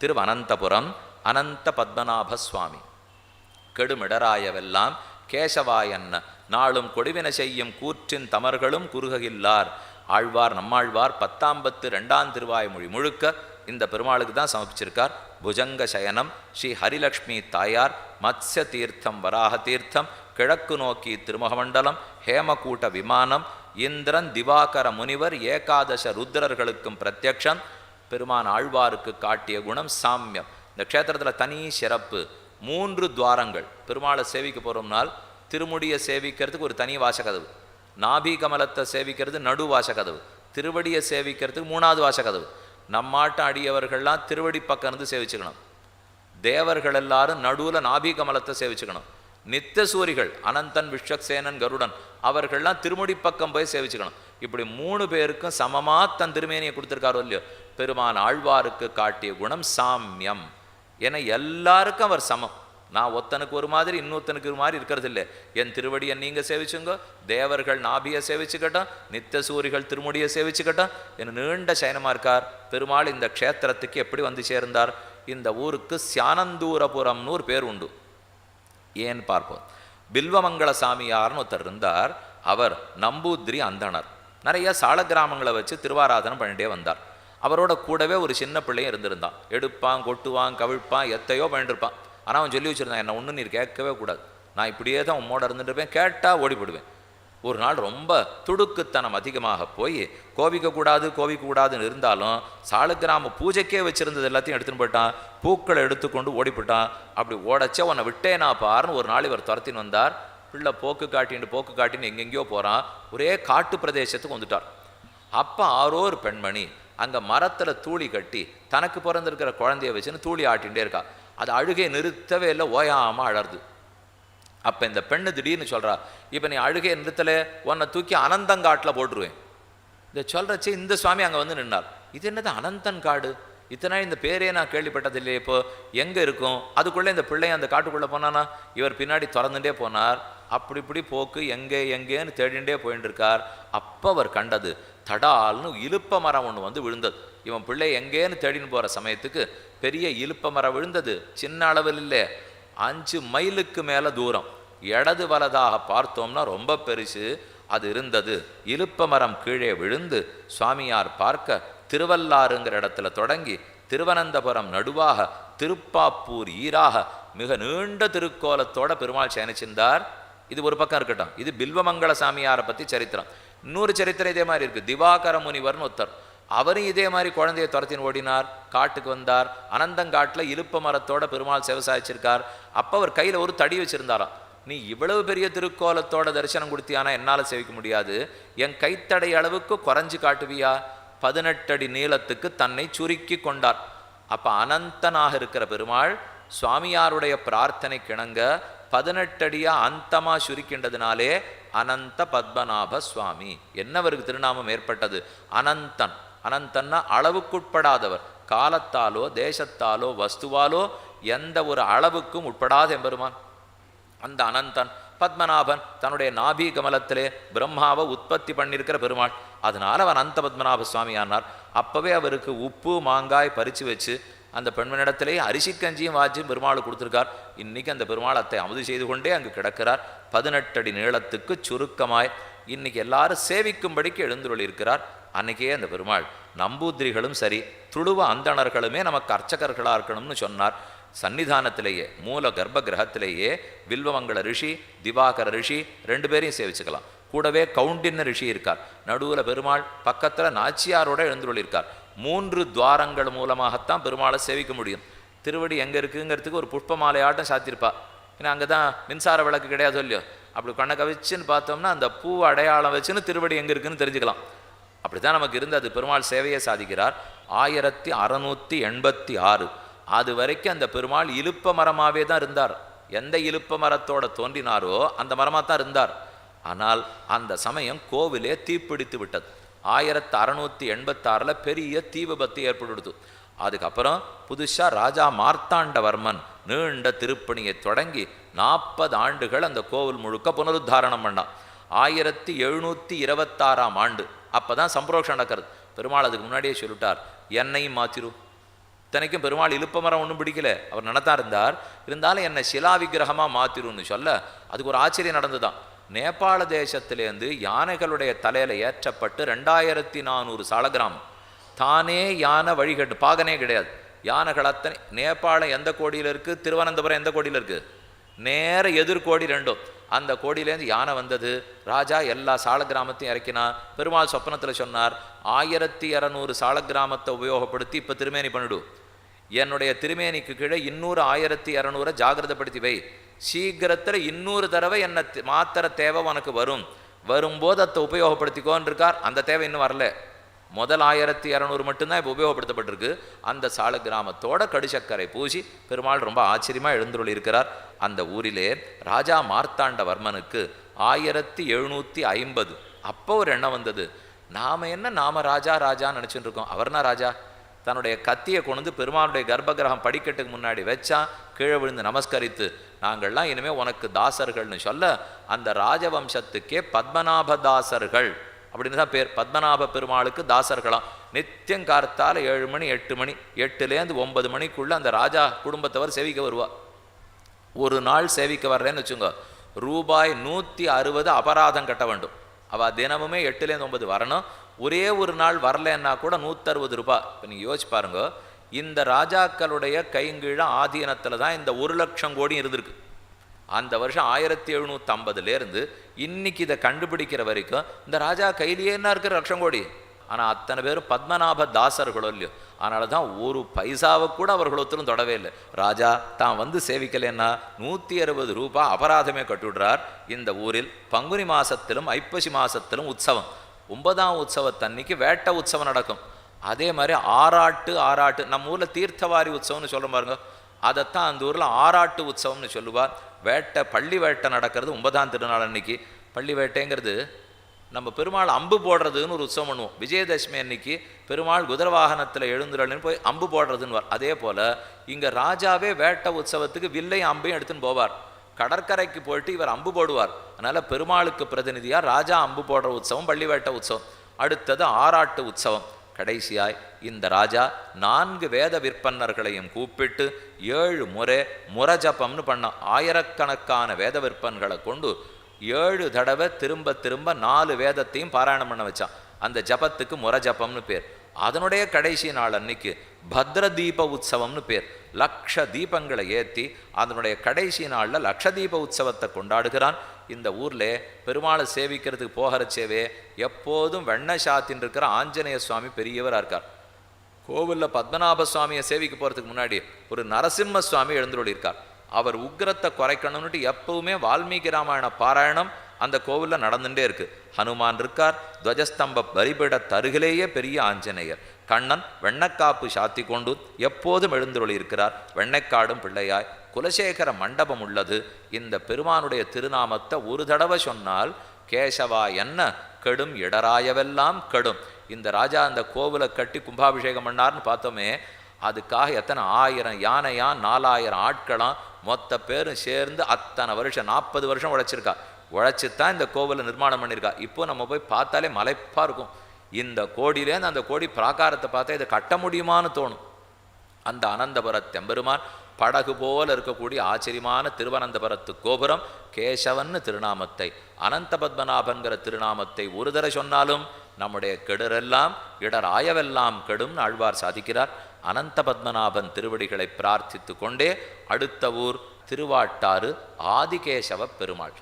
திருவனந்தபுரம் அனந்த பத்மநாப சுவாமி கெடுமிடராயவெல்லாம் கேசவாயன்ன நாளும் கொடிவின செய்யும் கூற்றின் தமர்களும் குறுககில்லார். ஆழ்வார் நம்மாழ்வார் பத்தாம்பத்து ரெண்டாம் திருவாய்மொழி முழுக்க இந்த பெருமாளுக்கு தான் சமர்ப்பிச்சிருக்கார். புஜங்க சயனம் ஸ்ரீ ஹரிலக்ஷ்மி தாயார் மத்ஸ்ய தீர்த்தம் வராக தீர்த்தம் கிழக்கு நோக்கி திருமுகமண்டலம் ஹேமகூட்ட விமானம் இந்திரன் திவாகர முனிவர் ஏகாதச ருத்ரர்களுக்கும் பிரத்யக்ஷம் பெருமான் ஆழ்வாருக்கு காட்டிய குணம் சாமியம். இந்த க்ஷேத்திரத்தில் தனி சிறப்பு மூன்று துவாரங்கள். பெருமாளை சேவிக்க போகிறோம்னால் திருமுடியை சேவிக்கிறதுக்கு ஒரு தனி வாசகதவு. நாபி கமலத்தை சேவிக்கிறது நடு வாசகதவு. திருவடியை சேவிக்கிறதுக்கு மூணாவது வாசகதவு. நம்மாட்ட அடியவர்கள்லாம் திருவடி பக்கம் இருந்து சேவிச்சுக்கணும். தேவர்கள் எல்லாரும் நடுவில் நாபி கமலத்தை சேவிச்சுக்கணும். நித்த சூரிகள் அனந்தன் விஸ்வக்சேனன் கருடன் அவர்கள்லாம் திருமுடி பக்கம் போய் சேவிச்சுக்கணும். இப்படி மூணு பேருக்கும் சமமா தன் திருமேனியை கொடுத்துருக்காரோ இல்லையோ? பெருமான் ஆழ்வாருக்கு காட்டிய குணம் சாமியம். என எல்லாருக்கும் அவர் சமம். நான் ஒத்தனுக்கு ஒரு மாதிரி இன்னொருத்தனுக்கு ஒரு மாதிரி இருக்கிறது இல்லை என் திருவடியை நீங்கள் சேவிச்சுங்க தேவர்கள் நாபியை சேவிச்சுக்கட்டும் நித்த சூரிகள் திருமுடியை சேவிச்சுக்கட்டும். என் நீண்ட சயனமாக இருக்கார். பெருமாள் இந்த க்ஷேத்திரத்துக்கு எப்படி வந்து சேர்ந்தார்? இந்த ஊருக்கு சியானந்தூரபுரம்னு ஒரு பேர் உண்டு. ஏன்னு பார்ப்போம். பில்வமங்கள சாமியார்னு ஒருத்தர் இருந்தார். அவர் நம்பூத்ரி அந்தணர். நிறைய சால கிராமங்களை வச்சு திருவாராதனம் பண்ணிட்டே வந்தார். அவரோட கூடவே ஒரு சின்ன பிள்ளையும் இருந்திருந்தான். எடுப்பான் கொட்டுவான் கவிழ்ப்பான் எத்தையோ பண்ணிட்டுருப்பான் ஆனால் அவன் சொல்லி வச்சிருந்தான் என்ன ஒன்றும் நீர் கேட்கவே கூடாது. நான் இப்படியே தான் உம்மோட இருந்துட்டு இருப்பேன் கேட்டால் ஓடிவிடுவேன் ஒரு நாள் ரொம்ப துடுக்குத்தனம் அதிகமாக போய் கோபிக்கக்கூடாது கோபிக்கக்கூடாதுன்னு இருந்தாலும் சாலுக்கிராம பூஜைக்கே வச்சுருந்தது எல்லாத்தையும் எடுத்துன்னு போயிட்டான். பூக்களை எடுத்துக்கொண்டு ஓடிப்போட்டான். அப்படி ஓடச்சே உன்னை விட்டேனா பாருன்னு ஒரு நாள் இவர் துரத்தின்னு வந்தார். பிள்ளை போக்கு காட்டின்னு போக்கு காட்டின்னு எங்கெங்கேயோ போகிறான் ஒரே காட்டு பிரதேசத்துக்கு வந்துட்டார். அப்போ ஆரோ ஒரு பெண்மணி அங்கே மரத்தில் தூளி கட்டி தனக்கு பிறந்திருக்கிற குழந்தைய வச்சுன்னு தூளி ஆட்டிகிட்டே இருக்கா. அது அழுகையை நிறுத்தவே இல்லை ஓயாமல் அழருது அப்போ இந்த பெண்ணு திடீர்னு சொல்கிறா இப்போ நீ அழுகையை நிறுத்தலை உன்னை தூக்கி அனந்தங்காட்டில் போட்டுருவேன். இதை சொல்கிறச்சே இந்த சுவாமி அங்கே வந்து நின்னார். இது என்னது அனந்தன் காடு இத்தனை இந்த பேரே நான் கேள்விப்பட்டதில்லையே இப்போ எங்கே இருக்கும்? அதுக்குள்ளே இந்த பிள்ளைய அந்த காட்டுக்குள்ளே போனானா? இவர் பின்னாடி திறந்துட்டே போனார். அப்படி இப்படி போக்கு எங்கே எங்கேன்னு தேடிண்டே போயின்னு இருக்கார். அப்போ அவர் கண்டது தடால்னு இழுப்ப மரம் ஒன்று வந்து விழுந்தது. இவன் பிள்ளை எங்கேன்னு தேடின்னு போகிற சமயத்துக்கு பெரிய இழுப்ப மரம் விழுந்தது. சின்ன அளவில் இல்லை. அஞ்சு மைலுக்கு மேலே தூரம். இடது வலதாக பார்த்தோம்னா ரொம்ப பெருசு. அது இருந்தது. இழுப்ப மரம் கீழே விழுந்து சுவாமியார் பார்க்க திருவல்லாறுங்கிற இடத்துல தொடங்கி திருவனந்தபுரம் நடுவாக திருப்பாப்பூர் ஈராக மிக நீண்ட திருக்கோலத்தோட பெருமாள் சேனிச்சிருந்தார். இது ஒரு பக்கம் இருக்கட்டும். இது பில்வமங்கள சாமியாரை பற்றி சரித்திரம். இன்னொரு சரித்திரம் இதே மாதிரி இருக்கு. திவாகர முனிவர்னு ஒருத்தர். அவரும் இதே மாதிரி குழந்தைய துரத்தின் ஓடினார் காட்டுக்கு வந்தார் அனந்தங்காட்டில் இலுப்ப மரத்தோட பெருமாள் விவசாயிச்சிருக்கார் அப்போ அவர் கையில் ஒரு தடி வச்சுருந்தாராம். நீ இவ்வளவு பெரிய திருக்கோலத்தோட தரிசனம் கொடுத்தியானா என்னால் சேவிக்க முடியாது. என் கைத்தடை அளவுக்கு குறைஞ்சு காட்டுவியா? பதினெட்டடி நீளத்துக்கு தன்னை சுருக்கி கொண்டார். அப்போ அனந்தனாக இருக்கிற பெருமாள் சுவாமியாருடைய பிரார்த்தனை கிணங்க பதினெட்டடியா அந்தமா சுருக்கின்றதுனாலே அனந்த பத்மநாப சுவாமி. என்னவருக்கு திருநாமம் ஏற்பட்டது? அனந்தன். அனந்தன்னா அளவுக்குட்படாதவர். காலத்தாலோ தேசத்தாலோ வஸ்துவாலோ எந்த ஒரு அளவுக்கும் உட்படாத எம்பெருமான். அந்த அனந்தன் பத்மநாபன் தன்னுடைய நாபி கமலத்திலே பிரம்மாவை உற்பத்தி பண்ணியிருக்கிற பெருமாள். அதனால அவன் அனந்த பத்மநாப சுவாமி ஆனார் அப்பவே அவருக்கு உப்பு மாங்காய் பறித்து வச்சு அந்த பெண்மனிடத்திலேயே அரிசி கஞ்சியும் வாஜியும் பெருமாள் கொடுத்துருக்கார். இன்றைக்கி அந்த பெருமாள் அத்தை அமுது செய்து கொண்டே அங்கு கிடக்கிறார். பதினெட்டடி நீளத்துக்கு சுருக்கமாய் இன்னைக்கு எல்லாரும் சேவிக்கும்படிக்கு எழுந்துள்ளிருக்கிறார் இருக்கிறார் அந்த பெருமாள் நம்பூதிரிகளும் சரி துளுவ அந்தணர்களுமே நமக்கு அர்ச்சகர்களாக இருக்கணும்னு சொன்னார். சன்னிதானத்திலேயே மூல கர்ப்ப கிரகத்திலேயே வில்வமங்கள ரிஷி திவாகர ரிஷி ரெண்டு பேரையும் சேவிச்சுக்கலாம். கூடவே கவுண்டின்ன ரிஷி இருக்கார். நடுவில் பெருமாள் பக்கத்தில் நாச்சியாரோட எழுந்துள்ளிருக்கார் மூன்று துவாரங்கள் மூலமாகத்தான் பெருமாளை சேவிக்க முடியும். திருவடி எங்கே இருக்குங்கிறதுக்கு ஒரு புஷ்ப மாலையாட்டம் சாத்திருப்பா. ஏன்னா அங்கே தான் மின்சார விளக்கு கிடையாது இல்லையோ? அப்படி கண்ணை கவிச்சுன்னு பார்த்தோம்னா அந்த பூ அடையாளம் வச்சுன்னு திருவடி எங்கே இருக்குன்னு தெரிஞ்சுக்கலாம். அப்படி தான் நமக்கு இருந்து அது பெருமாள் சேவையை சாதிக்கிறார். ஆயிரத்தி அறநூற்றி எண்பத்தி ஆறு. அது வரைக்கும் அந்த பெருமாள் இழுப்ப மரமாகவே தான் இருந்தார். எந்த இழுப்ப மரத்தோட தோன்றினாரோ அந்த மரமாக தான் இருந்தார். ஆனால் அந்த சமயம் கோவிலே தீப்பிடித்து விட்டது. ஆயிரத்தி அறநூற்றி எண்பத்தாறில் பெரிய தீ விபத்து ஏற்படுத்து அதுக்கப்புறம் புதுசாக ராஜா மார்த்தாண்டவர்மன் நீண்ட திருப்பணியை தொடங்கி நாற்பது ஆண்டுகள் அந்த கோவில் முழுக்க புனருத்தாரணம் பண்ணான். ஆயிரத்தி எழுநூற்றி இருபத்தாறாம் ஆண்டு. அப்போ தான் சம்பரோஷம் நடக்கிறது. பெருமாள் அதுக்கு முன்னாடியே சொல்லிட்டார் என்னையும் மாத்திரும் இத்தனைக்கும் பெருமாள் இழுப்ப மரம் ஒன்றும் பிடிக்கல. அவர் நினைத்தா இருந்தார். இருந்தாலும் என்னை சிலா விக்கிரகமாக மாத்திரும்னு சொல்ல அதுக்கு ஒரு ஆச்சரியம் நடந்துதான் நேபாள தேசத்திலேருந்து யானைகளுடைய தலையில் ஏற்றப்பட்டு ரெண்டாயிரத்தி நானூறு சாலகிராமம் தானே யானை வழிகட்டு பாகனே கிடையாது. யானைகள் அத்தனை நேபாளம் எந்த கோடியில் இருக்குது திருவனந்தபுரம் எந்த கோடியில் இருக்கு? நேர எதிர்கோடி ரெண்டும். அந்த கோடியிலேருந்து யானை வந்தது. ராஜா எல்லா சால கிராமத்தையும் இறக்கினார் பெருமாள் சொப்பனத்தில் சொன்னார் ஆயிரத்தி இரநூறு சால கிராமத்தை உபயோகப்படுத்தி இப்போ திருமேனி பண்ணிடு. என்னுடைய திருமேனிக்கு கீழே இன்னூறு ஆயிரத்தி இரநூறை ஜாகிரதப்படுத்தி வை. சீக்கிரத்தில் இன்னூறு தடவை என்னை மாத்திர தேவை உனக்கு வரும். வரும்போது அதை உபயோகப்படுத்திக்கோன்னு இருக்கார் அந்த தேவை இன்னும் வரல. முதல் ஆயிரத்தி இரநூறு மட்டும்தான் இப்போ உபயோகப்படுத்தப்பட்டிருக்கு. அந்த சால கிராமத்தோட கடுசக்கரை பூசி பெருமாள் ரொம்ப ஆச்சரியமாக எழுந்துருள் இருக்கிறார். அந்த ஊரிலே ராஜா மார்த்தாண்டவர்மனுக்கு ஆயிரத்தி எழுநூற்றி ஐம்பது. அப்போ ஒரு எண்ணம் வந்தது. நாம என்ன நாம ராஜா ராஜான்னு நினச்சிட்டு இருக்கோம். அவர்னா ராஜா? தன்னுடைய கத்தியை கொண்டு வந்து பெருமானுடைய கர்ப்பகிரகம் படிக்கட்டுக்கு முன்னாடி வச்சா கீழே விழுந்து நமஸ்கரித்து நாங்கள்லாம் இனிமேல் உனக்கு தாசர்கள்னு சொல்ல அந்த ராஜவம்சத்துக்கே பத்மநாப தாசர்கள். அப்படின்னு தான் பேர். பத்மநாப பெருமாளுக்கு தாசர்களாம். நித்தியம் கார்த்தால ஏழு மணி எட்டு மணி எட்டுலேருந்து ஒன்பது மணிக்குள்ள அந்த ராஜா குடும்பத்தவர் சேவிக்க வருவா. ஒரு நாள் சேவிக்க வர்றேன்னு வச்சுங்க ரூபாய் நூற்றி அறுபது அபராதம் கட்ட வேண்டும். அவள் தினமுமே எட்டுலேருந்து ஒன்பது வரணும். ஒரே ஒரு நாள் வரலன்னா கூட நூற்றறுபது ரூபாய் இப்போ நீங்கள் யோசிச்சு பாருங்க. இந்த ராஜாக்களுடைய கைங்கீழ ஆதீனத்தில் தான் இந்த ஒரு லட்சம் கோடி இருந்திருக்கு. அந்த வருஷம் ஆயிரத்தி எழுநூற்றி ஐம்பதுலேருந்து இன்னைக்கு இதை கண்டுபிடிக்கிற வரைக்கும் இந்த ராஜா கையிலேயே என்ன இருக்கிற லட்சம் கோடி? ஆனால் அத்தனை பேரும் பத்மநாப தாசர்களோ இல்லையோ. அதனால தான் ஒரு பைசாவை கூட அவர்கள் ஒருத்தரும் தொடவே இல்லை. ராஜா தான் வந்து சேவிக்கலைன்னா நூற்றி அறுபது ரூபாய் அபராதமே கட்டுவிடுறார் இந்த ஊரில் பங்குனி மாதத்திலும் ஐப்பசி மாசத்திலும் உற்சவம். ஒன்பதாம் உற்சவத்தன்னைக்கு வேட்ட உற்சவம் நடக்கும். அதே மாதிரி ஆராட்டு ஆராட்டு நம்ம ஊரில் தீர்த்தவாரி உற்சவம்னு சொல்ல பாருங்க. அதைத்தான் அந்த ஊரில் ஆராட்டு உற்சவம்னு சொல்லுவார். வேட்டை பள்ளி வேட்டை நடக்கிறது ஒன்பதாம் திருநாள் அன்னைக்கு. பள்ளி வேட்டைங்கிறது நம்ம பெருமாள் அம்பு போடுறதுன்னு ஒரு உற்சவம் பண்ணுவோம். விஜயதசமி அன்னைக்கு பெருமாள் குதிரை வாகனத்தில் எழுந்துடலன்னு போய் அம்பு போடுறதுன்னு அதே போல் இங்கே ராஜாவே வேட்டை உற்சவத்துக்கு வில்லையும் அம்பையும் எடுத்துன்னு போவார். கடற்கரைக்கு போயிட்டு இவர் அம்பு போடுவார். அதனால் பெருமாளுக்கு பிரதிநிதியாக ராஜா அம்பு போடுற உற்சவம் பள்ளிவேட்ட உற்சவம். அடுத்தது ஆராட்டு உற்சவம். கடைசியாய் இந்த ராஜா நான்கு வேத விற்பன்னர்களையும் கூப்பிட்டு ஏழு முறை முரஜபம்னு பண்ண ஆயிரக்கணக்கான வேத விற்பன்களை கொண்டு ஏழு தடவை திரும்ப திரும்ப நாலு வேதத்தையும் பாராயணம் பண்ண வச்சான். அந்த ஜபத்துக்கு முரஜபம்னு பேர். அதனுடைய கடைசி நாள் அன்னைக்கு பத்ர தீப உற்சவம்னு பேர். லக்ஷ தீபங்களை ஏற்றி அதனுடைய கடைசி நாளில் லக்ஷ தீப உற்சவத்தை கொண்டாடுகிறான். இந்த ஊர்ல பெருமாளை சேவிக்கிறதுக்கு போகிறச்சேவே எப்போதும் வெண்ண சாத்தின் இருக்கிற ஆஞ்சநேய சுவாமி பெரியவராக இருக்கார். கோவிலில் பத்மநாப சுவாமியை சேவிக்க போகிறதுக்கு முன்னாடி ஒரு நரசிம்ம சுவாமி எழுந்துள்ளிருக்கார் அவர் உக்கிரத்தை குறைக்கணும்னுட்டு எப்பவுமே வால்மீகி ராமாயண பாராயணம் அந்த கோவிலில் நடந்துகிட்டே இருக்கு. ஹனுமான் இருக்கார் துவஜஸ்தம்ப பலிபீட தருகிலேயே பெரிய ஆஞ்சநேயர். கண்ணன் வெண்ணக்காப்பு சாத்தி கொண்டு எப்போதும் எழுந்துள்ளி இருக்கிறார் வெண்ணைக்காடும் பிள்ளையாய் குலசேகர மண்டபம் உள்ளது. இந்த பெருமானுடைய திருநாமத்தை ஒரு தடவை சொன்னால் கேசவா என்ன? கெடும் இடராயவெல்லாம் கெடும். இந்த ராஜா அந்த கோவிலை கட்டி கும்பாபிஷேகம் பண்ணார்னு பார்த்தோமே அதுக்காக எத்தனை ஆயிரம் யானையா நாலாயிரம் ஆட்களாம் மொத்த பேரும் சேர்ந்து அத்தனை வருஷம் நாற்பது வருஷம் உழைச்சிருக்கா. உழைச்சி தான் இந்த கோவிலை நிர்மாணம் பண்ணியிருக்கா. இப்போ நம்ம போய் பார்த்தாலே மலைப்பாக இருக்கும். இந்த கோடியிலேருந்து அந்த கோடி பிராகாரத்தை பார்த்தா இதை கட்ட முடியுமான்னு தோணும். அந்த அனந்தபுர தெம்பெருமான் படகு போல இருக்கக்கூடிய ஆச்சரியமான திருவனந்தபுரத்து கோபுரம் கேசவன்னு திருநாமத்தை அனந்த பத்மநாபங்கிற திருநாமத்தை ஒரு தடவை சொன்னாலும் நம்முடைய கெடுரெல்லாம் இடராயவெல்லாம் கெடும் ஆழ்வார் சாதிக்கிறார். அனந்த பத்மநாபன் திருவடிகளை பிரார்த்தித்து கொண்டே அடுத்த ஊர் திருவாட்டாறு ஆதிகேசவ பெருமாள்.